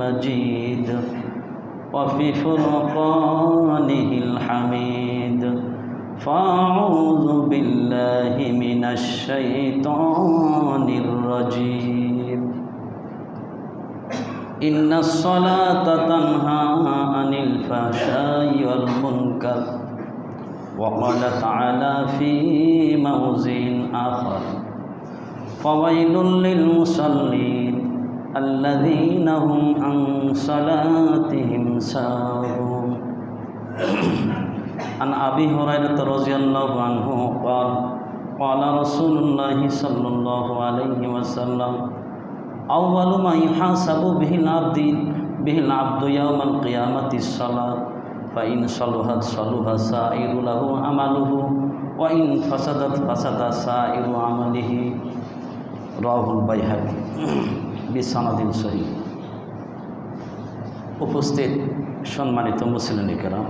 المجيد وفي فرقانه الحميد. فأعوذ بالله من الشيطان الرجيم. إن الصلاة تنهى عن الفحشاء والمنكر وقال تعالى في موضع آخر. فويل للمصلين الذين هم عن صلاتهم ساهون عن أبي هريرة رضي الله عنه قال قال رسول الله صلى الله عليه وسلم أول ما يحاسب به العبد به العبد يوم القيامة الصلاة فإن صلحت صلح سائر له عمله وإن فسدت فسد سائر عمله رواه البيهقي বিসানাদিন সহি উপস্থিত সম্মানিত মুসলিনিকেরা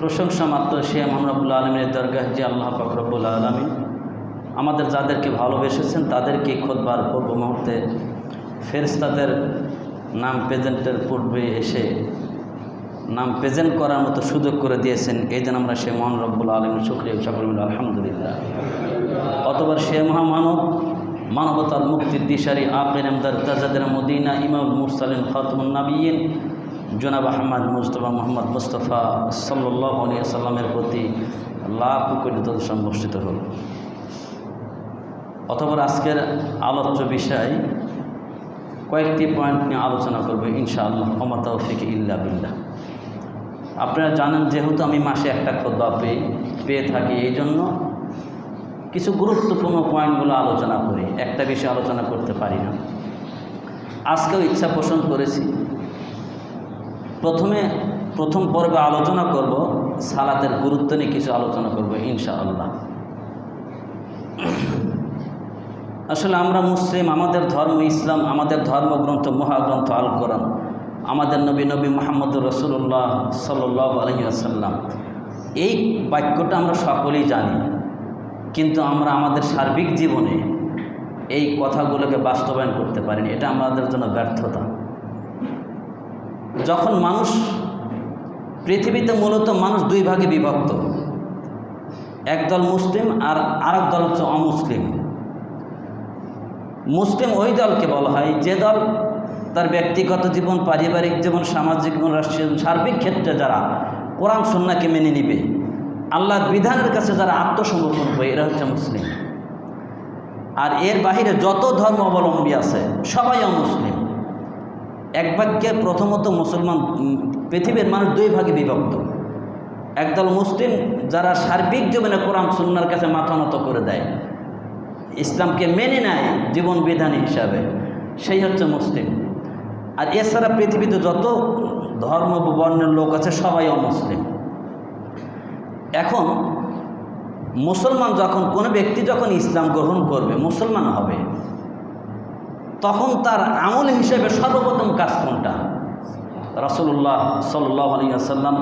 প্রশংসা মাত্র সে মামরাবুল্লা আলমিনের দরগাহ যে আল্লাহ ফকরবুল্লা আলমী আমাদের যাদেরকে ভালোবেসেছেন তাদেরকে খোদবার পূর্ব মুহূর্তে ফেরেস্তাদের নাম প্রেজেন্টের পূর্বে এসে নাম প্রেজেন্ট করার মতো সুযোগ করে দিয়েছেন। এই জন্য আমরা সে মহান রব্বুল আলমের শুক্রিয়া সকল আলহামদুলিল্লাহ। অতবার সে মহামানব মানবতার মুক্তির দিশারি আকির আমদার তাজাদের মদিনা ইমাম মুরসালিন খাতমুন নাবিয়িন জনাব আহমদ মুস্তফা মোহাম্মদ মুস্তফা সাল্লাহ আলিয়া সাল্লামের প্রতি লাখ কোটি সংঘর্ষিত হল। অথবা আজকের আলোচ্য বিষয়, কয়েকটি পয়েন্ট নিয়ে আলোচনা করবে ইনশাআল্লাহ ক্ষমতাউফিক ইল্লা বিল্লাহ। আপনারা জানেন, যেহেতু আমি মাসে একটা খোদবা পেয়ে পেয়ে থাকি এই জন্য কিছু গুরুত্বপূর্ণ পয়েন্টগুলো আলোচনা করি, একটা বিষয়ে আলোচনা করতে পারি না। আজকেও ইচ্ছা পোষণ করেছি। প্রথমে, প্রথম পর্বে আলোচনা করব, সালাতের গুরুত্ব নিয়ে কিছু আলোচনা করব, ইনশাআল্লাহ। আসলে আমরা মুসলিম, আমাদের ধর্ম ইসলাম, আমাদের ধর্মগ্রন্থ, মহাগ্রন্থ আল কোরআন আমাদের নবী নবী মোহাম্মদ রসুল্লাহ সাল্লাহ আলহিহাসাল্লাম এই বাক্যটা আমরা সকলেই জানি। কিন্তু আমরা আমাদের সার্বিক জীবনে এই কথাগুলোকে বাস্তবায়ন করতে পারিনি। এটা আমাদের জন্য ব্যর্থতা। যখন মানুষ, পৃথিবীতে মূলত মানুষ দুই ভাগে বিভক্ত। একদল মুসলিম আর আরেক দল হচ্ছে অমুসলিম। মুসলিম ওই দলকে বলা হয় যে দল তার ব্যক্তিগত জীবন, পারিবারিক জীবন, সামাজিক জীবন, রাষ্ট্রীয় সার্বিক ক্ষেত্রে যারা কোরআন, সন্নাকে মেনে নিবে আল্লাহর বিধানের কাছে যারা আত্মসমর্পণ হবে এরা হচ্ছে মুসলিম। আর এর বাহিরে যত ধর্ম অবলম্বী আছে, সবাই অমুসলিম। এক বাক্যে প্রথমত মুসলমান পৃথিবীর মানুষ দুই ভাগে বিভক্ত। একদল মুসলিম যারা সার্বিক জীবনে কোরআন সুন্নার কাছে মাথা নত করে দেয়। ইসলামকে মেনে নেয় জীবন বিধান হিসাবে, সেই হচ্ছে মুসলিম। আর এছাড়া পৃথিবীতে যত ধর্ম বর্ণের লোক আছে, সবাই অমুসলিম। এখন মুসলমান যখন, কোনো ব্যক্তি যখন ইসলাম গ্রহণ করবে, মুসলমান হবে, তখন তার আমল হিসেবে সর্বপ্রথম কাজ কোনটা? রসুল্লাহ সাল্লাহ আলিয়াল্লাম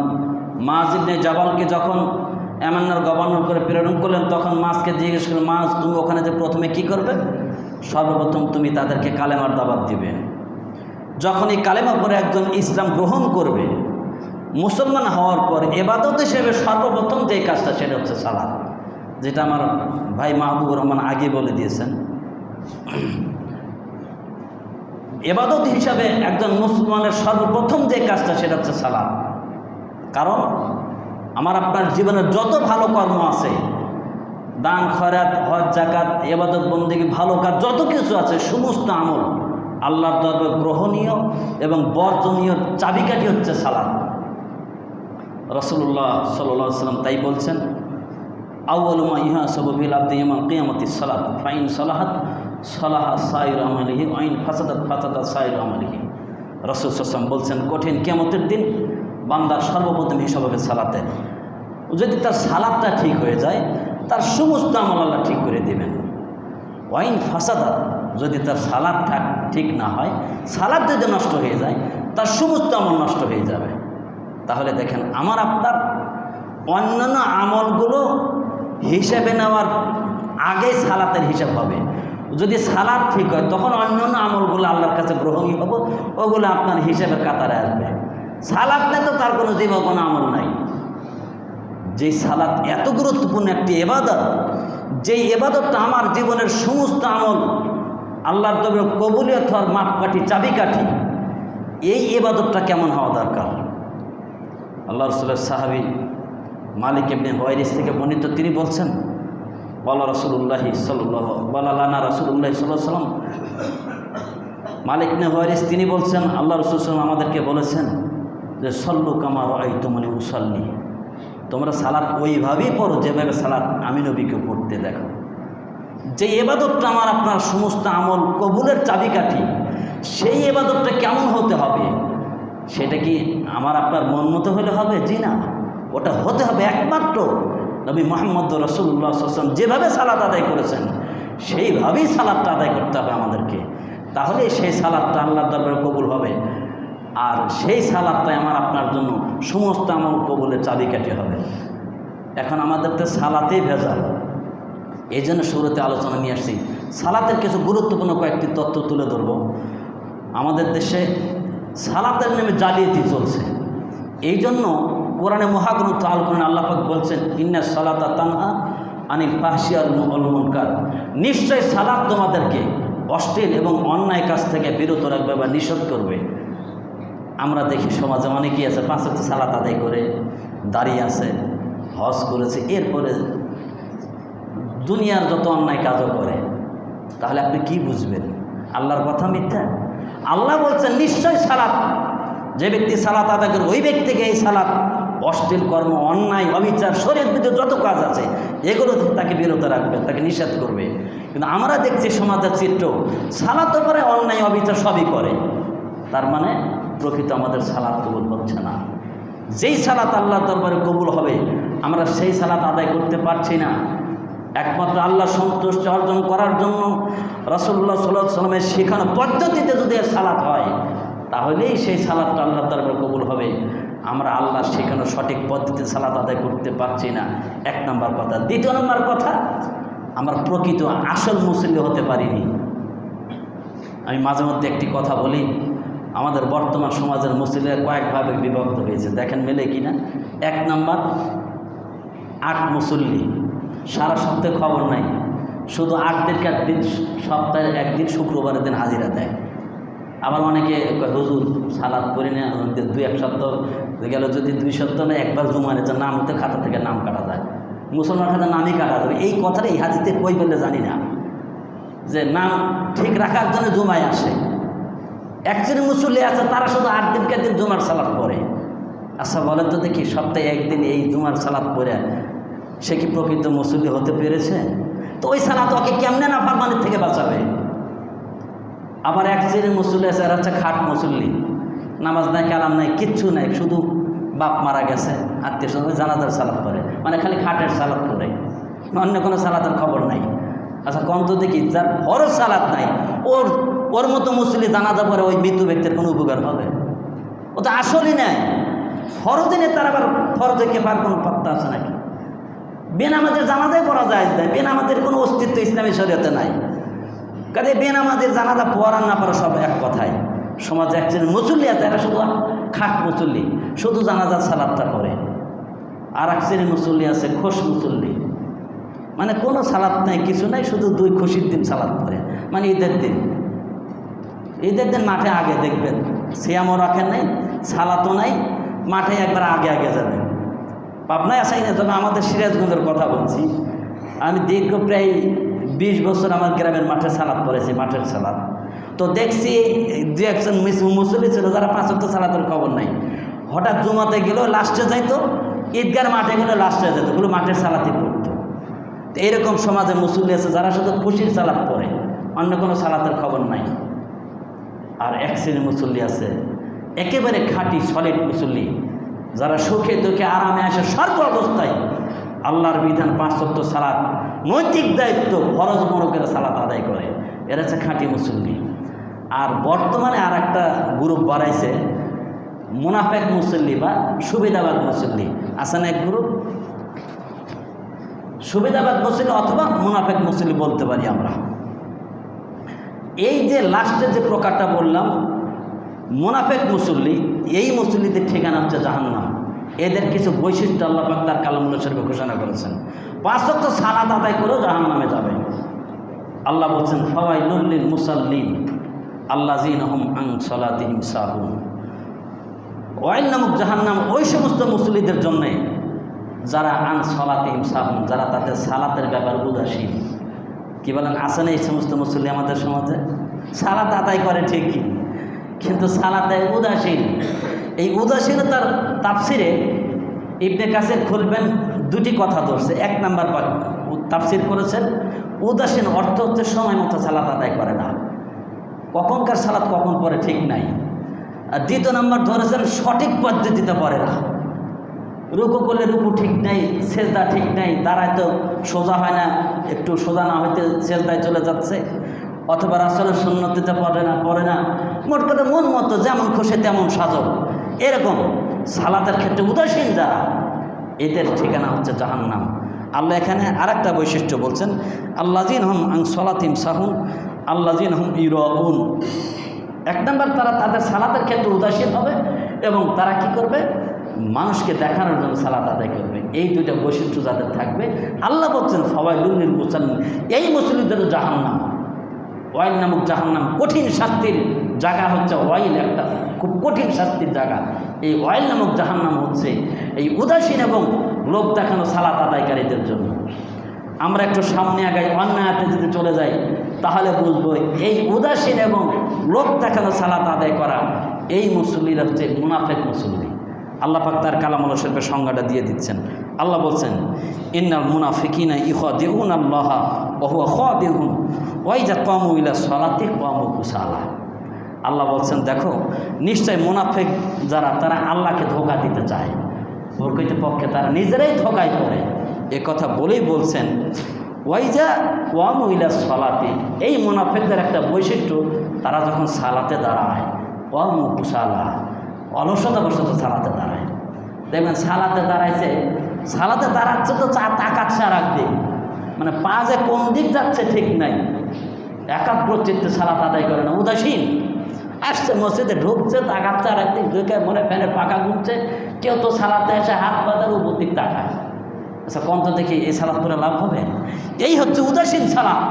মাজিবনে জাবালকে যখন এমান্নার গভর্নর করে প্রেরণ করলেন, তখন মাছকে জিজ্ঞেস করলেন, মাছ, তুমি ওখানে যে প্রথমে কি করবে? সর্বপ্রথম তুমি তাদেরকে কালেমার দাবাত দিবে। যখন এই কালেমা পরে একজন ইসলাম গ্রহণ করবে মুসলমান হওয়ার পর এবাদত হিসেবে সর্বপ্রথম যে কাজটা সেটা হচ্ছে সালাদ যেটা আমার ভাই মাহবুবুর রহমান আগে বলে দিয়েছেন। এবাদত হিসাবে একজন মুসলমানের সর্বপ্রথম যে কাজটা সেটা হচ্ছে সালাদ কারণ আমার আপনার জীবনের যত ভালো কর্ম আছে, দান খরাত হজ জাকাত এবাদত বন্দিকে ভালো কাজ, যত কিছু আছে, সমস্ত আমল আল্লাহর দরবে গ্রহণীয় এবং বর্জনীয় চাবিকাঠি হচ্ছে সালাদ রসুল্লাহ সাল্লাহ সাল্লাম তাই বলছেন আউ্লমা ইহা সববিল আব্দিমান কিয়ামতি সালাদ ফাইন সালাহাত সালাহা সাইর আমলিহি আইন ফাসাদাত ফাসাদাত সাইর আমলিহি। রসুল সাল্লাম বলছেন, কঠিন কেমতের দিন বান্দার সর্বপ্রথম হিসাব হবে যদি তার সালাদটা ঠিক হয়ে যায়, তার সমস্ত আমল আল্লাহ ঠিক করে দেবেন। ওয়াইন ফাসাদা যদি তার সালাদ ঠিক না হয় সালাদ যদি নষ্ট হয়ে যায়, তার সমস্ত আমল নষ্ট হয়ে যাবে। তাহলে দেখেন, আমার আপনার অন্যান্য আমলগুলো হিসেবে নেওয়ার আগে সালাতের হিসাব হবে। যদি সালাদ ঠিক হয়, তখন অন্য অন্য আমলগুলো আল্লাহর কাছে গ্রহণীয় হব, ওগুলো আপনার হিসেবের কাতারে আসবে। সালাদ নেই তো তার কোনো জীব কোনো আমল নাই। যেই সালাদ এত গুরুত্বপূর্ণ একটি এবাদত, যেই এবাদতটা আমার জীবনের সমস্ত আমল, আল্লাহর তবে কবুলিয়ত হওয়ার মাপকাঠি, চাবিকাঠি, এই এবাদতটা কেমন হওয়া দরকার? আল্লাহ রসুলের সাহাবি মালিক এমনি ওয়াইরিস থেকে বর্ণিত, তিনি বলছেন বলা রসুল্লাহি সাল্লাহ বলালানা রসুল্লাহি সাল্লাহ সাল্লাম মালিক নে ওয়ারিস তিনি বলছেন, আল্লাহ রসুল সাল্লাম আমাদেরকে বলেছেন যে, সল্লু কামার আই তোমানি মুসাল্লি তোমরা সালাদ ওইভাবেই পড়ো যেভাবে সালাদ আমি নবীকে পড়তে দেখো। যে এবাদতটা আমার, আপনার সমস্ত আমল কবুলের চাবিকাঠি, সেই এবাদতটা কেমন হতে হবে? সেটা কি আমার আপনার মন মতো হলে হবে? জি না। ওটা হতে হবে একমাত্র নবী মোহাম্মদ রসুল্লাহ আসলাম যেভাবে সালাদ আদায় করেছেন, সেইভাবেই সালাদটা আদায় করতে হবে আমাদেরকে। তাহলে সেই সালাদটা আল্লাহর দরবারে কবুল হবে। আর সেই সালাদটাই আমার আপনার জন্য সমস্ত আমল কবুলের চাবিকাঠি হবে। এখন আমাদের তো সালাতেই ভেজাল। এই জন্য শুরুতে আলোচনা নিয়ে আসছি। সালাতের কিছু গুরুত্বপূর্ণ কয়েকটি তথ্য তুলে ধরব। আমাদের দেশে সালাতের নামে জালিয়াতি চলছে। এই জন্য কোরআনে মহাগ্রন্থ আল কোরআন আল্লাপাক বলছেন, ইন্না সালাতা তানহা আনিল ফাহসিয়ার অলমনকার নিশ্চয় সালাদ তোমাদেরকে অশ্লীল এবং অন্যায় কাজ থেকে বিরত রাখবে বা নিষেধ করবে। আমরা দেখি সমাজে অনেকেই আছে, পাঁচ হচ্ছে সালাত আদায় করে দাঁড়িয়ে আছে, হজ করেছে, এরপরে দুনিয়ার যত অন্যায় কাজও করে, তাহলে আপনি কি বুঝবেন? আল্লাহর কথা মিথ্যা? আল্লাহ বলছেন, নিশ্চয় সালাত। যে ব্যক্তি সালাত আদায় করে, ওই ব্যক্তিকে এই সালাত, অশ্লীল কর্ম, অন্যায়, অবিচার, শরীর ভিতরে যত কাজ আছে, এগুলো তাকে বিরত রাখবে, তাকে নিষেধ করবে। কিন্তু আমরা দেখছি সমাজের চিত্র, সালাত করে, অন্যায়, অবিচার সবই করে। তার মানে প্রকৃত আমাদের সালাত কবুল হচ্ছে না। যেই সালাত আল্লাহ দরবারে কবুল হবে, আমরা সেই সালাত আদায় করতে পারছি না। একমাত্র আল্লাহ সন্তুষ্ট অর্জন করার জন্য রসুল্লাহ সাল্লাহ সাল্লামের শেখানো পদ্ধতিতে যদি সালাত হয়, তাহলেই সেই সালাদটা আল্লাহ দরবারে কবুল হবে। আমরা আল্লাহ শেখানো সঠিক পদ্ধতিতে সালাদ আদায় করতে পারছি না। এক নম্বর কথা। দ্বিতীয় নম্বর কথা, আমরা প্রকৃত আসল মুসল্লি হতে পারিনি। আমি মাঝে মধ্যে একটি কথা বলি, আমাদের বর্তমান সমাজের মুসলিমরা কয়েকভাবে বিভক্ত হয়েছে। দেখেন মেলে কিনা? এক নম্বর, আট মুসল্লি। সারা সপ্তাহে খবর নাই। শুধু আট দিনকে এক দিন সপ্তাহে একদিন শুক্রবারের দিন হাজিরা দেয়। আবার অনেকে হুজুর, সালাদ করি না দুই এক সপ্তাহ গেল, যদি দুই সপ্তাহ না, একবার জুমানে যে নাম তো খাতা থেকে নাম কাটা যায়। মুসলমান খাতা নামই কাটা যাবে। এই কথাটা এই হাজিতে কই বললে জানি না। যে নাম ঠিক রাখার জন্য জুমায় আসে। এক শ্রেণি মুসল্লি আছে, তারা শুধু আট দিন দিনকে দিন জুমার সালাদ পড়ে। আচ্ছা বলেন তো দেখি, সপ্তাহে একদিন এই জুমার সালাদ পড়ে সে কি প্রকৃত মুসল্লি হতে পেরেছে? তো ওই সালাদ ওকে কেমনে না ফারমানের থেকে বাঁচাবে? আবার এক শ্রেণির মুসল্লি আছে এরা হচ্ছে খাট মুসল্লি। নামাজ নাই, কালাম নাই, কিচ্ছু নাই, শুধু বাপ মারা গেছে, আত্মীয় স্বজন জানাজার সালাদ করে মানে খালি খাটের সালাদ করে অন্য কোনো সালাতের খবর নাই। আচ্ছা কম তো দেখি, যার ফরজ সালাদ নাই, ওর ওর মতো মুসলি জানাজা পরে ওই মৃত্যু ব্যক্তির কোনো উপকার হবে? ও তো আসলই নেয় ফরজে নেই, তার আবার ফরজে কেফার কোনো পাত্তা আছে নাকি? বেনামাজের জানাজাই পড়া যায় দেয় বেনামাজের কোনো অস্তিত্ব ইসলামী শরীয়তে নাই। কাজে বেনামাজের জানাজা পড়া না পারা সব এক কথায়। সমাজে একজন মুসল্লি আছে, এরা শুধু খাট মুসল্লি, শুধু জানাজার সালাদটা করে। আর এক শ্রেণির মুসল্লি আছে, খোশ মুসল্লি। মানে কোনো সালাদ নাই, কিছু নাই, শুধু দুই খুশির দিন সালাদ করে মানে ঈদের দিন। ঈদের দিন মাঠে আগে দেখবেন, সিয়ামও রাখেন নাই সালাতও নাই, মাঠে একবার আগে আগে যাবেন। পাবনায় আসাই না, তবে আমাদের সিরাজগঞ্জের কথা বলছি। আমি দীর্ঘ প্রায় বিশ বছর আমার গ্রামের মাঠে সালাদ করেছি মাঠের সালাদ তো দেখছি দু একজন মিস- মুসল্লি ছিল, যারা পাঁচ তো সালাতের খবর নাই। হঠাৎ জুমাতে গেলেও লাস্টে যাইতো, ঈদগার মাঠে গেলেও লাস্টে যেত ওগুলো মাঠের সালাতই পড়তো। তো এইরকম সমাজে মুসল্লি আছে, যারা শুধু খুশির সালাদ পড়ে, অন্য কোনো সালাতের খবর নাই। আর এক শ্রেণির মুসল্লি আছে, একেবারে খাঁটি সলিড মুসল্লি। যারা সুখে দুঃখে আরামে আসে সর্ব অবস্থায় আল্লাহর বিধান পাঁচ সত্য সালাত, নৈতিক দায়িত্ব, ফরজ মরকের সালাত আদায় করে। এরা হচ্ছে খাঁটি মুসল্লি। আর বর্তমানে আর একটা গ্রুপ বাড়াইছে, মুনাফেক মুসল্লি বা সুবিধাবাদ মুসল্লি। আছে না এক গ্রুপ? সুবিধাবাদ মুসল্লি অথবা মুনাফেক মুসল্লি বলতে পারি আমরা। এই যে লাস্টে যে প্রকারটা বললাম মোনাফেক মুসল্লি, এই মুসল্লিদের ঠিকানা হচ্ছে জাহান্নাম। এদের কিছু বৈশিষ্ট্য আল্লাহ পাক তার কালামুল ঘোষণা করেছেন। পাঁচক তো সালাদ আদায় করেও জাহান্নামে যাবে। আল্লাহ বলছেন ফওয়াই নুল্লিল মুসাল্লিন আল্লাহ জিন হম আং সলাতিহিম সাহুন। ওয়াইল নামক জাহান্নাম ওই সমস্ত মুসল্লিদের জন্যে যারা আন সলাতিহিম সাহুন, যারা তাদের সালাতের ব্যাপার উদাসীন। কি বলেন, আসেন এই সমস্ত মুসল্লি আমাদের সমাজে? সালাত আদায় করে ঠিকই কিন্তু সালাতে উদাসীন। এই উদাসীনতার তাফসিরে ইবনে কাসির খুলবেন দুটি কথা ধরছে। এক নাম্বার তাফসির করেছেন, উদাসীন অর্থ হচ্ছে সময় মতো সালাত আদায় করে না। কখনকার সালাত কখন পরে ঠিক নাই। আর দ্বিতীয় নাম্বার ধরেছেন, সঠিক পদ্ধতিতে পড়ে না। রুকু করলে রুকু ঠিক নেই, সেজদা ঠিক নেই, দাঁড়ায় তো সোজা হয় না, একটু সোজা না হইতে সেজদায় চলে যাচ্ছে। অথবা রাসলের সুন্নতিতে পড়ে না পড়ে না। মোট কথা মন মতো যেমন খুশি তেমন সাজো। এরকম সালাতের ক্ষেত্রে উদাসীন যারা, এদের ঠিকানা হচ্ছে জাহান্নাম। আল্লাহ এখানে আর একটা বৈশিষ্ট্য বলছেন আল্লাজিন হম আং সলাতিম সাহুন আল্লাজিন হম ইউন এক নম্বর, তারা তাদের সালাতের ক্ষেত্রে উদাসীন হবে এবং তারা কি করবে? মানুষকে দেখানোর জন্য সালাত আদায় করবে। এই দুইটা বৈশিষ্ট্য যাদের থাকবে, আল্লাহ বলছেন সবাই ফওয়াইলুল মুসাল্লিম এই মুসলিমদের জাহান্নাম। ওয়াইল নামক জাহান্নাম কঠিন শাস্তির জায়গা হচ্ছে ওয়াইল একটা খুব কঠিন শাস্তির জায়গা। এই ওয়াইল নামক জাহান্নাম হচ্ছে এই উদাসীন এবং লোক দেখানো সালাত আদায়কারীদের জন্য। আমরা একটু সামনে আগাই, অন্যায়তে যদি চলে যাই, তাহলে বুঝব এই উদাসীন এবং লোক দেখানো সালাত আদায় করা এই মুসল্লিরা হচ্ছে মুনাফেক মুসল্লি। আল্লাহ পাক তার কালামুল শিল্পের সংজ্ঞাটা দিয়ে দিচ্ছেন। আল্লাহ বলছেন, ইন্নাল মুনাফিকিনা ইহ দেউন আল্লাহ ওহুয়া খ দেহুন ওই যা কম ইলা সলাতে কম কুসালা। আল্লাহ বলছেন, দেখো, নিশ্চয় মুনাফেক যারা, তারা আল্লাহকে ধোকা দিতে চায়। প্রকৃত পক্ষে তারা নিজেরাই ধোকায় পড়ে। এ কথা বলেই বলছেন ওয়াইজা ওয়া মহিলা সলাতে। এই মুনাফেকদের একটা বৈশিষ্ট্য, তারা যখন সালাতে দাঁড়ায় ওয়া মুকুসালা অলসতা বসত সালাতে দাঁড়ায়। দেখবেন সালাতে দাঁড়াইছে সালাতে দাঁড়াচ্ছে তো চা তাকাচ্ছে আর একদিক মানে পা যে কোন দিক যাচ্ছে ঠিক নাই। একাগ্র চিত্তে সালাত আদায় করে না, উদাসীন। আসছে মসজিদে ঢুকছে তাকাচ্ছে আর একদিক ঢুকে মনে ফ্যানের পাকা ঘুরছে কেউ তো সালাতে এসে হাত বাঁধার উপর দিক তাকায়। আচ্ছা কন্ত দেখি এই সালাদ করে লাভ হবে? এই হচ্ছে উদাসীন সালাদ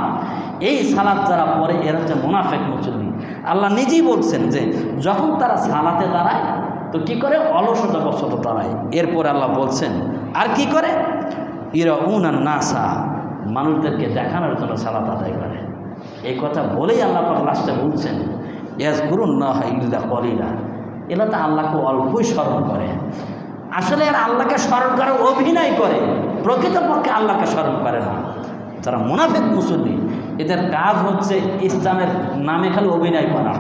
এই সালাদ যারা পরে এর হচ্ছে মোনাফেক মুসল্লি। আল্লাহ নিজেই বলছেন যে, যখন তারা সালাতে দাঁড়ায়, তো কি করে? অলসতা বসত দাঁড়ায়। এরপর আল্লাহ বলছেন আর কি করে? ইরা উন আর নাসা, মানুষদেরকে দেখানোর জন্য সালাত আদায় করে। এই কথা বলেই আল্লাহ পাক লাস্টে বলছেন ইয়াস গুরুন না হয় ইল্লা কলিলা। এরা তো আল্লাহকে অল্পই স্মরণ করে। আসলে এরা আল্লাহকে স্মরণ করে, অভিনয় করে। প্রকৃতপক্ষে আল্লাহকে স্মরণ করে না। যারা মুনাফিক মুসল্লি, এদের কাজ হচ্ছে ইসলামের নামে খালি অভিনয় করা।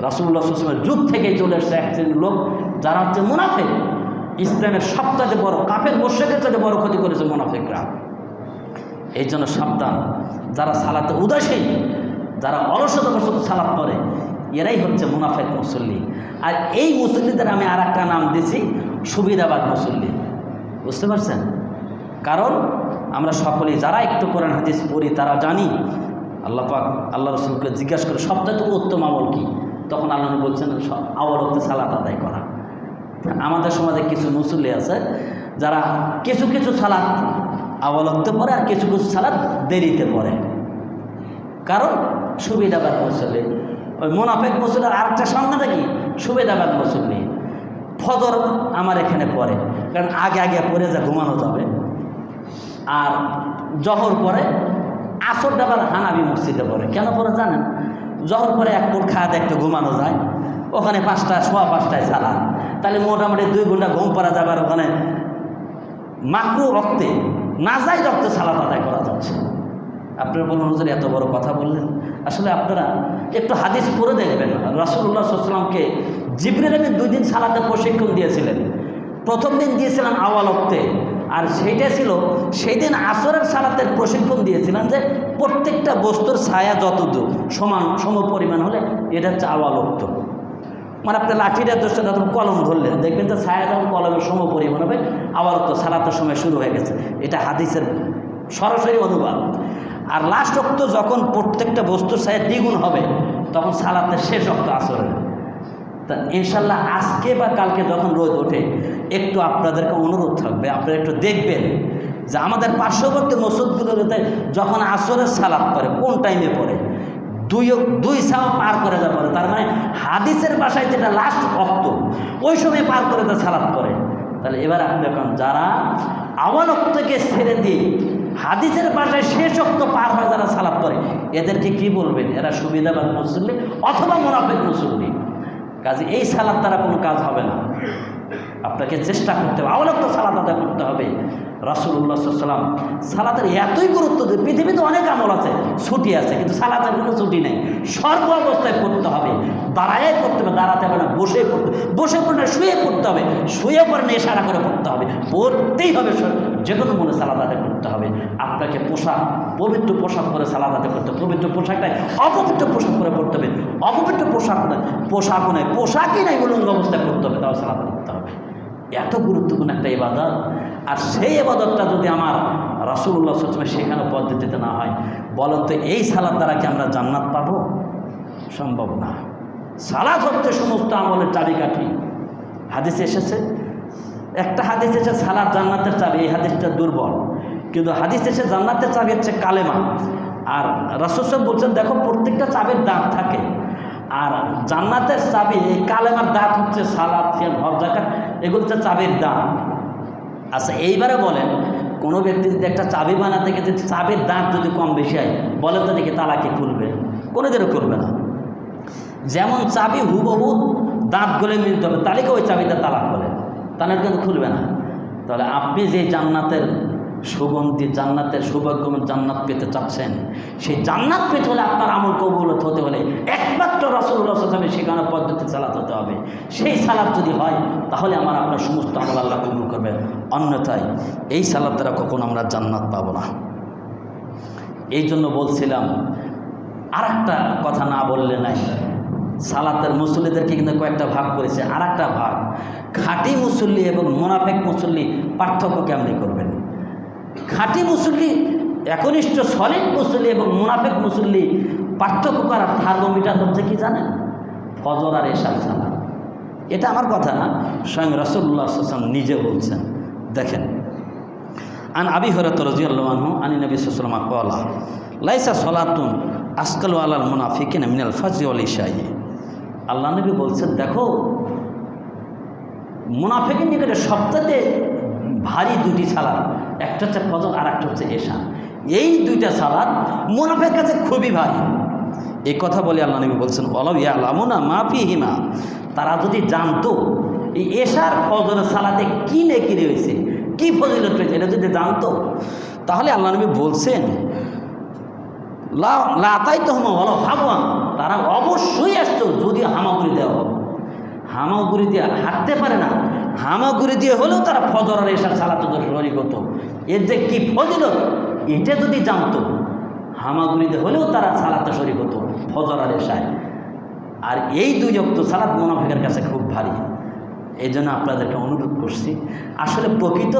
রাসুল্লাহ সুসলামের যুগ থেকেই চলে এসছে এক লোক, যারা হচ্ছে মুনাফিক। ইসলামের সবটাতে বড়, কাফের মোর্শেদের চাইতে বড় ক্ষতি করেছে মুনাফিকরা। এই জন্য সাবধান, যারা সালাতে উদাসীন, যারা অলসতা বসত সালাত করে এরাই হচ্ছে মুনাফেক মুসল্লি। আর এই মুসল্লিদের আমি আর একটা নাম দিছি, সুবিধাবাদ মুসল্লি। বুঝতে পারছেন? কারণ আমরা সকলেই যারা একটু কোরআন হাদিস পড়ি, তারা জানি, আল্লাহ পাক, আল্লাহ রসুলকে জিজ্ঞাসা করে সবচেয়ে উত্তম আমল কি? তখন আল্লাহ বলছেন আওয়াল হতে সালাত আদায় করা। আমাদের সমাজে কিছু মুসল্লি আছে, যারা কিছু কিছু সালাদ আওয়ালত্বে পড়ে আর কিছু কিছু সালাদ দেরিতে পড়ে। কারণ সুবিধাবাদ মুসল্লি ওই মোনাফেক মুসল্লির আরেকটা সংজ্ঞাটা কি? সুবিধাবাদ মুসল্লি ফজর আমার এখানে পড়ে, কারণ আগে আগে পড়ে যা ঘুমানো যাবে। আর জহর পরে আসর ডাবার হানাবি মসজিদে পড়ে। কেন পরে জানেন? জহর পরে এক কোট খাওয়া একটু ঘুমানো যায়। ওখানে পাঁচটা সোয়া পাঁচটায় সালাদ তাহলে মোটামুটি দুই ঘণ্টা ঘুম পড়া যাবে আর ওখানে। মাকরু রক্তে, না যাই রক্তে সালাদ আদায় করা যাচ্ছে। আপনারা বলুন, হুজুর, এত বড় কথা বললেন। আসলে আপনারা একটু হাদিস পড়ে দেখবেন। রসুল্লাহ সাল্লামকে জিবরিল আমি দুই দিন সালাতে প্রশিক্ষণ দিয়েছিলেন। প্রথম দিন দিয়েছিলেন আওয়ালক্তে আর সেইটা ছিল সেই দিন আসরের সালাতের প্রশিক্ষণ দিয়েছিলেন যে প্রত্যেকটা বস্তুর ছায়া যতদূর, সমান, সম পরিমাণ হলে এটা হচ্ছে আওয়ালক্ত মানে আপনি লাঠিটা দোষটা যখন কলম ধরলেন, দেখবেন তো ছায়া যখন কলমের সম পরিমাণ হবে, আবার তো সালাতের সময় শুরু হয়ে গেছে। এটা হাদিসের সরাসরি অনুবাদ। আর লাস্ট অক্ত যখন প্রত্যেকটা বস্তুর সাথে দ্বিগুণ হবে, তখন সালাতের শেষ অক্ত আসরের তা ইনশাল্লাহ আজকে বা কালকে যখন রোদ ওঠে, একটু আপনাদেরকে অনুরোধ থাকবে, আপনারা একটু দেখবেন যে আমাদের পার্শ্ববর্তী মসজিদগুলোতে যখন আসরের সালাদ পড়ে, কোন টাইমে পড়ে? দুই দুই সাও পার করে দেওয়া পরে। তার মানে হাদিসের বাসায় যেটা লাস্ট অক্ত, ওই সময় পার করে তা সালাদ করে তাহলে এবার আপনি দেখুন, যারা আওয়াল অক্তকে ছেড়ে দিয়ে হাদিসের বাসায় শেষ অক্ত পার হয় যারা সালাদ করে এদেরকে কি বলবেন? এরা সুবিধাবাদ মুসল্লি অথবা মোনাফেক মুসল্লি। কাজে এই সালাদ দ্বারা কোনো কাজ হবে না। আপনাকে চেষ্টা করতে হবে। আওলাক্ত সালাদ আদায় করতে হবে। রাসুল্লাহ সাল্লাম সালাদের এতই গুরুত্ব যে পৃথিবীতে অনেক আমল আছে, ছুটি আছে, কিন্তু সালাদের কোনো ছুটি নেই। সর্ব অবস্থায় করতে হবে, দাঁড়ায় করতে হবে, দাঁড়াতে হবে না, বসে পড়তে বসে পড়লে শুয়ে পড়তে হবে, শুয়ে পড়ে নেশারা করে পড়তে হবে, পড়তেই হবে যে কোনো মনে সালাদ আদায় করতে হবে। আপনাকে পোশাক, পবিত্র পোশাক পরে সালাদ আদায় করতে হবে, পবিত্র পোশাকটাই অপবিত্র পোশাক পরে পড়তে হবে, অপবিত্র পোশাক নয়, পোশাকও নয়, পোশাকই নাই উলঙ্গ অবস্থায় করতে হবে, তাও সালাদ করতে হবে। এত গুরুত্বপূর্ণ একটা ইবাদত। আর সেই ইবাদতটা যদি আমার রাসুল্লাহ সচমে শেখানো পদ্ধতিতে না হয়, বলেন তো এই সালাদ দ্বারা কি আমরা জান্নাত পাব? সম্ভব না। সালাদ হচ্ছে সমস্ত আমলের চাবিকাঠি। হাদিস এসেছে। একটা হাদিস এসে সালাদ জান্নাতের চাবি, এই হাদিসটা দুর্বল। কিন্তু হাদিস এসে জান্নাতের চাবি হচ্ছে কালেমা। আর রাসুসব বলছেন, দেখো, প্রত্যেকটা চাবির দাঁত থাকে। আর জান্নাতের চাবি, এই কালেমার দাঁত হচ্ছে সালাদ সিয়াম হক, জাকাত, এগুলো হচ্ছে চাবির দাঁত। আচ্ছা এইবারে বলেন, কোনো ব্যক্তি যদি একটা চাবি বানাতে গেছে চাবির দাঁত যদি কম বেশি হয়, বলেন তো দেখি তালা কি খুলবে। কোনোদিনও খুলবে না। যেমন চাবি হুবহু দাঁত গলে মিলতে হবে তালিকা ওই চাবিটা তালা খোলে তাহলে কিন্তু খুলবে না। তাহলে আপনি যে জান্নাতের সুগন্ধি জান্নাতের সৌভাগ্য জান্নাত পেতে চাচ্ছেন। সেই জান্নাত পেতে হলে আপনার আমল কবুলত হতে হলে একমাত্র রসুল্লাহ সালামে শেখানোর পদ্ধতি চালাতে হতে হবে। সেই সালাদ যদি হয়, তাহলে আমার আপনার সমস্ত আমল আল্লাহ কবুল করবে। অন্যথায় এই সালাদ দ্বারা কখনো আমরা জান্নাত পাবো না। এই জন্য বলছিলাম আর কথা না বললে নাই। সালাতের মুসল্লিদেরকে কিন্তু কয়েকটা ভাগ করেছে। আর ভাগ, খাঁটি মুসল্লি এবং মোনাফেক মুসল্লি পার্থক্য কেমনি করবেন? খাঁটি মুসল্লি, একনিষ্ঠ সলিড মুসল্লি এবং মুনাফেক মুসল্লি, পার্থক্য করার থার্মোমিটার হচ্ছে কি জানেন? ফজর আর এশার সালাম। এটা আমার কথা না, স্বয়ং রসুল্লাহ আসলাম নিজে বলছেন। দেখেন, আন আবি হরত রাজিয়াল্লাহু আনি নবী সাল্লাম কলা লাইসা সলাতুন আসকাল আলাল মুনাফিকিন মিনাল ফাজি অল ইশাই। আল্লাহ নবী বলছেন, দেখো, মুনাফিকের নিকটে সবচেয়ে ভারী দুটি সালাদ একটা হচ্ছে ফজর আর একটা হচ্ছে এশা। এই দুইটা সালাদ মুনাফের কাছে খুবই ভারী। এই কথা বলে আল্লাহ নবী বলছেন অলব ইয়ালামুনা মাফি হিমা তারা যদি জানতো, এই এশার ফজরের সালাতে কী নেকি রয়েছে, কী ফজিলত রয়েছে, এটা যদি জানতো, তাহলে আল্লাহ নবী বলছেন লাতাই তো হমা বলো ভাববান তারা অবশ্যই আসতো, যদি হামাগুড়ি দেওয়া হবে হামাগুড়ি দিয়ে হাঁটতে পারে না হামাগুড়ি দিয়ে হলেও তারা ফজর আর এসার সালাতে শরীর হতো এর যে কী ফজিলত, এটা যদি জানতো হামাগুড়িতে হলেও তারা সালাতে শরীর হতো ফজর আর এসায় আর এই দুই অক্ত সালাদ মোনাফেকের কাছে খুব ভারী। এই জন্য আপনাদেরকে অনুরোধ করছি, আসলে প্রকৃত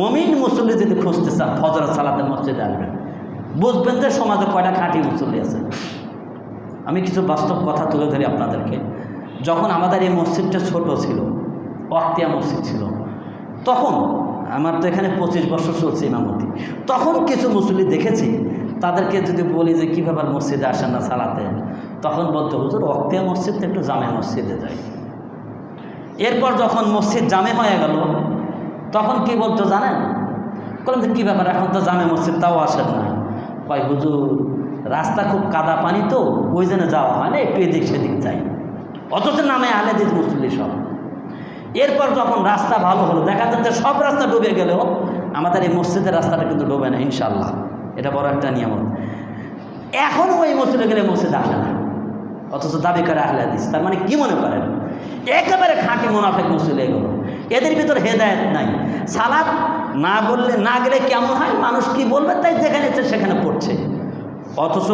মমিন মুসল্লি যদি খুঁজতে চান, ফজর সালাতে মসজিদে আসবেন। বুঝবেন যে সমাজে কয়টা খাঁটি মুসল্লি আছে। আমি কিছু বাস্তব কথা তুলে ধরি আপনাদেরকে। যখন আমাদের এই মসজিদটা ছোট ছিল অক্তিয়া মসজিদ ছিল। তখন, আমার তো এখানে পঁচিশ বছর চলছে ইমামতি তখন কিছু মুসল্লি দেখেছি, তাদেরকে যদি বলি যে কী ব্যাপার মসজিদে আসেন না সালাতে, তখন বলতে, হুজুর অক্তিয়া মসজিদ একটু জামে মসজিদে যাই এরপর যখন মসজিদ জামে হয়ে গেল, তখন কি বলতো জানেন? বললাম যে, কী ব্যাপার, এখন তো জামে মসজিদ, তাও আসেন না। কয়, হুজুর, রাস্তা খুব কাদা পানি তো, ওই জন্য যাওয়া হয় না, একটু এদিক সেদিক যাই। অথচ নামে আলে দিত মুসল্লি সব। এরপর যখন রাস্তা ভালো হলো, দেখা যাচ্ছে সব রাস্তা ডুবে গেলেও আমাদের এই মসজিদের রাস্তাটা কিন্তু ডুবে না ইনশাল্লাহ এটা বড় একটা নিয়ম এখনও ওই মসজিদে গেলে মসজিদ আসে না। অথচ দাবি করে আহলে হাদিস। তার মানে কি মনে করেন? একেবারে খাঁটি মোনাফেক মুসলিম এগুলো। এদের ভিতর হেদায়ত নাই। সালাদ না বললে না গেলে কেমন হয়? মানুষ কি বলবে? তাই যেখানে সেখানে পড়ছে। অথচ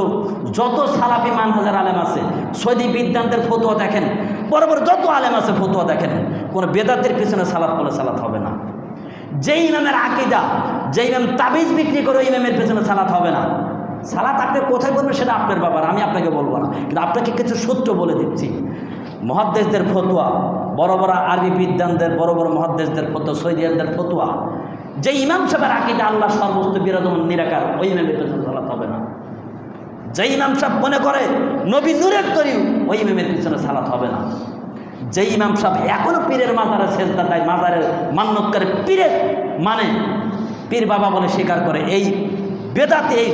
যত সালাফি মানহাজার আলেম আছে, সৌদি বিদ্যান্তের ফতুয়া দেখেন বড় যত আলেম আছে ফতুয়া দেখেন, কোনো বেদাতের পিছনে সালাদ করলে সালাত হবে না। যেই ইমামের আকিদা, যেই ইমাম তাবিজ বিক্রি করে ইমামের পেছনে সালাত হবে না। সালাত আপনি কোথায় করবেন সেটা আপনার ব্যাপার, আমি আপনাকে বলব না। কিন্তু আপনাকে কিছু সত্য বলে দিচ্ছি। মহাদ্দেশদের ফতুয়া বড় বড় আরবি বিদ্যানদের বড় বড় মহাদ্দেশদের ফতুয়া, সৈদিয়ানদের ফতুয়া। যে ইমাম সাহেবের আকিদা আল্লাহ সর্বস্ত বিরাজমান, নিরাকার, ওই ইমামের পেছনে সালাত হবে না। যে ইমাম সাহেব মনে করে, নবী নূরের তরি ওই ইমামের পিছনে সালাত হবে না। যে ইমাম সাহেব এখনও পীরের মাজারে সেজদা দেয় মাজারের মান্যত করে পীরের মানে পীর বাবা বলে স্বীকার করে, এই বেদাতে এই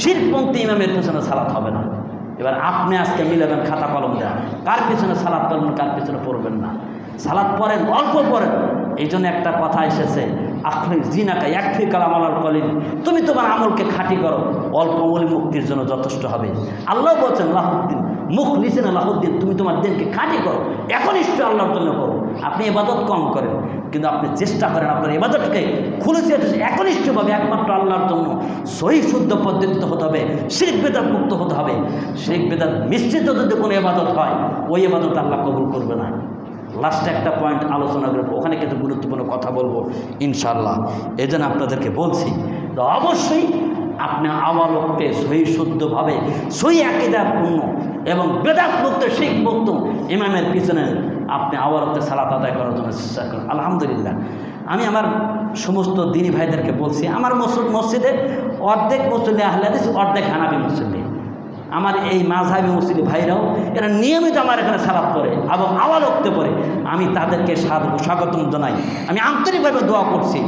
শিরপন্থী ইমামের পিছনে সালাত হবে না। এবার আপনি আজকে মিলাবেন খাতা কলম দেন কার পিছনে সালাদ পড়বেন কার পিছনে পড়বেন না। সালাদ পড়েন, অল্প পড়েন। এই জন্য একটা কথা এসেছে আখরি জিনাকা একটি কালাম আলার কলিন তুমি তোমার আমলকে খাঁটি করো। অল্প আমল মুক্তির জন্য যথেষ্ট হবে। আল্লাহ বলছেন, লাহুদ্দিন, মুখ নিচে না, লাহুদ্দিন, তুমি তোমার দিনকে খাঁটি করো। একনিষ্ঠ আল্লাহর জন্য করো। আপনি এবাদত কম করেন, কিন্তু আপনি চেষ্টা করেন আপনার এবাদতকে খুলেছে একনিষ্ঠভাবে একমাত্র আল্লাহর জন্য। সহি, শুদ্ধ পদ্ধতিতে হতে হবে শিখ বেদাত মুক্ত হতে হবে। শিখ বেদাত মিশ্রিত যদি কোনো এবাদত হয়, ওই এবাদত আল্লাহ কবুল করবে না। লাস্টে একটা পয়েন্ট আলোচনা করব, ওখানে কিছু গুরুত্বপূর্ণ কথা বলব ইনশাল্লাহ এই জন্য আপনাদেরকে বলছি, তো অবশ্যই আপনি আওয়ালককে সহি শুদ্ধভাবে, সহি আকিদাপূর্ণ এবং শিখ মুক্ত ইমামের পিছনে আপনি আওয়ালককে সালাত আদায় করার জন্য চেষ্টা করেন। আলহামদুলিল্লাহ। আমি আমার সমস্ত দিনী ভাইদেরকে বলছি, আমার মসজিদ মসজিদে অর্ধেক মুসল্লি আহলাদিস অর্ধেক হানাবি মুসল্লি। আমার এই মাঝহাবি মুসলিম ভাইরাও, এরা নিয়মিত আমার এখানে সালাপ করে এবং আওয়াল উঠতে পড়ে। আমি তাদেরকে স্বাগতম জানাই। আমি আন্তরিকভাবে দোয়া করছি।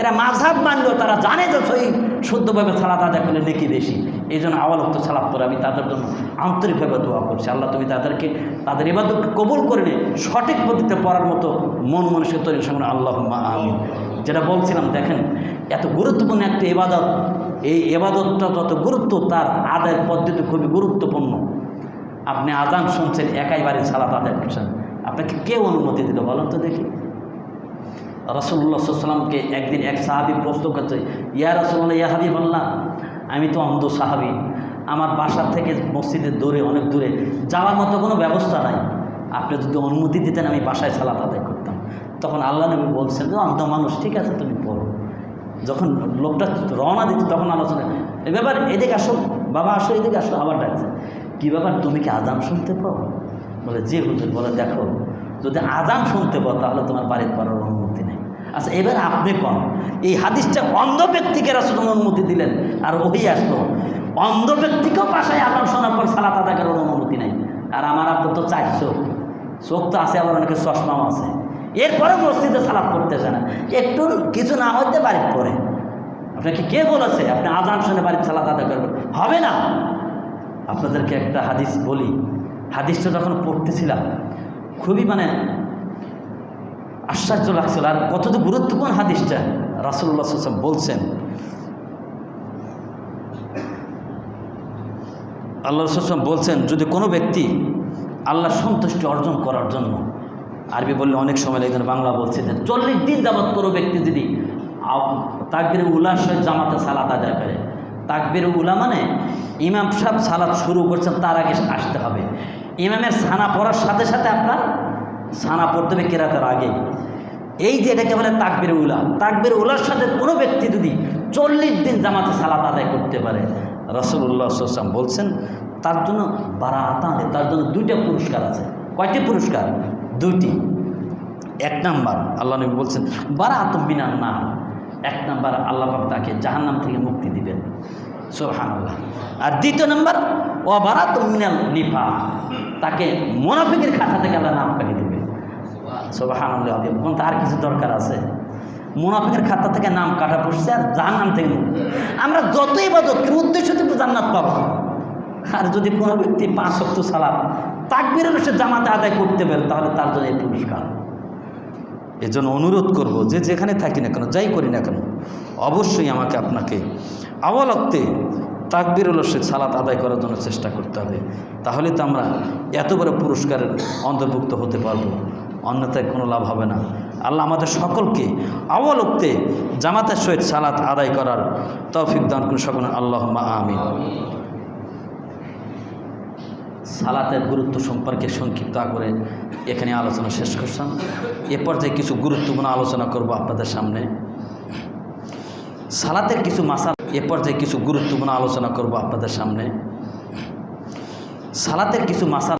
এরা মাঝহাব মানলেও তারা জানে যে সই শুদ্ধভাবে সালাত আদায় করলে নেকি বেশি। এই জন্য আওয়াল উক্ত সালাপ করে আমি তাদের জন্য আন্তরিকভাবে দোয়া করছি। আল্লাহ, তুমি তাদেরকে তাদের এবাদতকে কবুল করে নে সঠিক পদ্ধতিতে পড়ার মতো মন মানুষের তৈরি সঙ্গে আল্লাহ আমি যেটা বলছিলাম, দেখেন, এত গুরুত্বপূর্ণ একটা ইবাদত এই এবাদতটা যত গুরুত্ব, তার আদায়ের পদ্ধতি খুবই গুরুত্বপূর্ণ। আপনি আজান শুনছেন, একাই বাড়ি সালাত আদায় করছেন। আপনাকে কে অনুমতি দিল বলেন তো দেখি। রসুল্লাহ সাল্লামকে একদিন এক সাহাবি প্রশ্ন করছে, ইয়া রসুল্লাহ ইয়া হাবি বললাম আমি তো অন্ধ সাহাবি। আমার বাসার থেকে মসজিদের দূরে, অনেক দূরে, যাওয়ার মতো কোনো ব্যবস্থা নাই। আপনি যদি অনুমতি দিতেন, আমি বাসায় সালাত আদায় করতাম। তখন আল্লাহ নবী বলছেন যে অন্ধ মানুষ, ঠিক আছে তুমি যখন লোকটা রওনা দিচ্ছে তখন আলোচনা এ ব্যাপার, এদিকে আসো, বাবা আসো, এদিকে আসো। আবার ডাকছে, কী ব্যাপার, তুমি কি আজান শুনতে পাও? বলে যে হুজুর। বলে, দেখো, যদি আজান শুনতে পাও, তাহলে তোমার বাড়ির করার অনুমতি নেই। আচ্ছা এবার আপনি কন, এই হাদিসটা অন্ধ ব্যক্তিকে রাসুল অনুমতি দিলেন, আর ওই আসলো, অন্ধ ব্যক্তিকেও বাসায় আজান শোনার পর সালাত আদা করার অনুমতি নেই। আর আমার আপনার তো চার চোখ তো আছে, আবার অনেকের চশমাও আছে। এরপরে মসজিদে সালাত করতেছে না। একটু কিছু না হইতে বাড়ির পরে। আপনাকে কে বলেছে আপনি আজান শুনে বাড়ির সালাত আদায় করবেন। হবে না। আপনাদেরকে একটা হাদিস বলি। হাদিসটা যখন পড়তেছিলাম, খুবই মানে আশ্চর্য লাগছিল। আর কত গুরুত্বপূর্ণ হাদিসটা রাসুল্লাহ সাল্লাম বলছেন। আল্লাহ রসুলাম বলছেন, যদি কোনো ব্যক্তি আল্লাহ সন্তুষ্টি অর্জন করার জন্য আরবি বললে অনেক সময় লাগে বাংলা বলছে। চল্লিশ দিন যাবত কোনো ব্যক্তি যদি তাকবির উলার সহিত জামাতে সালাত আদায় করে। তাকবির উলা মানে ইমাম সাহেব সালাত শুরু করছেন, তার আগে আসতে হবে। ইমামের ছানা পড়ার সাথে সাথে আপনার ছানা পড়তে হবে কেরাতের আগে। এই যে এটাকে বলে তাকবির উলা। তাকবির উলার সাথে কোনো ব্যক্তি যদি চল্লিশ দিন জামাতে সালাত আদায় করতে পারে রসুল্লাহ সাল্লাম বলছেন, তার জন্য বারাতা তার জন্য দুইটা পুরস্কার আছে। কয়টি পুরস্কার? দুইটি। এক নাম্বার, আল্লাহ নবী বলছেন বারাত বিনার না এক নাম্বার, আল্লাহ পাক তাকে জাহান্নাম থেকে মুক্তি দিবেন। সোহান আল্লাহ আর দ্বিতীয় নাম্বার ও বারাত মিনাল নিফা। তাকে মোনাফিকের খাতা থেকে আল্লাহ নাম কাটি দেবে সোহান আল্লাহ কোন তার কিছু দরকার আছে। মুনাফিকের খাতা থেকে নাম কাটা পড়ছে আর জাহান্নাম থেকে মুক্তি। আমরা যতই বাদত কিন্তু উদ্দেশ্য কিন্তু জান্নাত পাবো আর যদি কোনো ব্যক্তি পাঁচ শক্ত সালাদ তাকবিরের সে জামাতে আদায় করতে পারে, তাহলে তার জন্য এই পুরস্কার। এজন্য অনুরোধ করব, যে যেখানে থাকি না কেন, যাই করি না কেন, অবশ্যই আমাকে আপনাকে আওয়ালক্তে তাকবির সে সালাত আদায় করার জন্য চেষ্টা করতে হবে। তাহলে তো আমরা এত বড় পুরস্কারের অন্তর্ভুক্ত হতে পারব, অন্যথায় কোনো লাভ হবে না। আল্লাহ আমাদের সকলকে আওয়ালক্তে জামাতের সহিত সালাত আদায় করার তৌফিক দান করে সকল আল্লাহ আমিন। সালাতের গুরুত্ব সম্পর্কে সংক্ষিপ্ত করে এখানে আলোচনা শেষ করছেন। এ পর্যায়ে কিছু গুরুত্বপূর্ণ আলোচনা করব আপনাদের সামনে। সালাতের কিছু মাসাল, এ পর্যায়ে কিছু গুরুত্বপূর্ণ আলোচনা করব আপনাদের সামনে। সালাতের কিছু মাসাল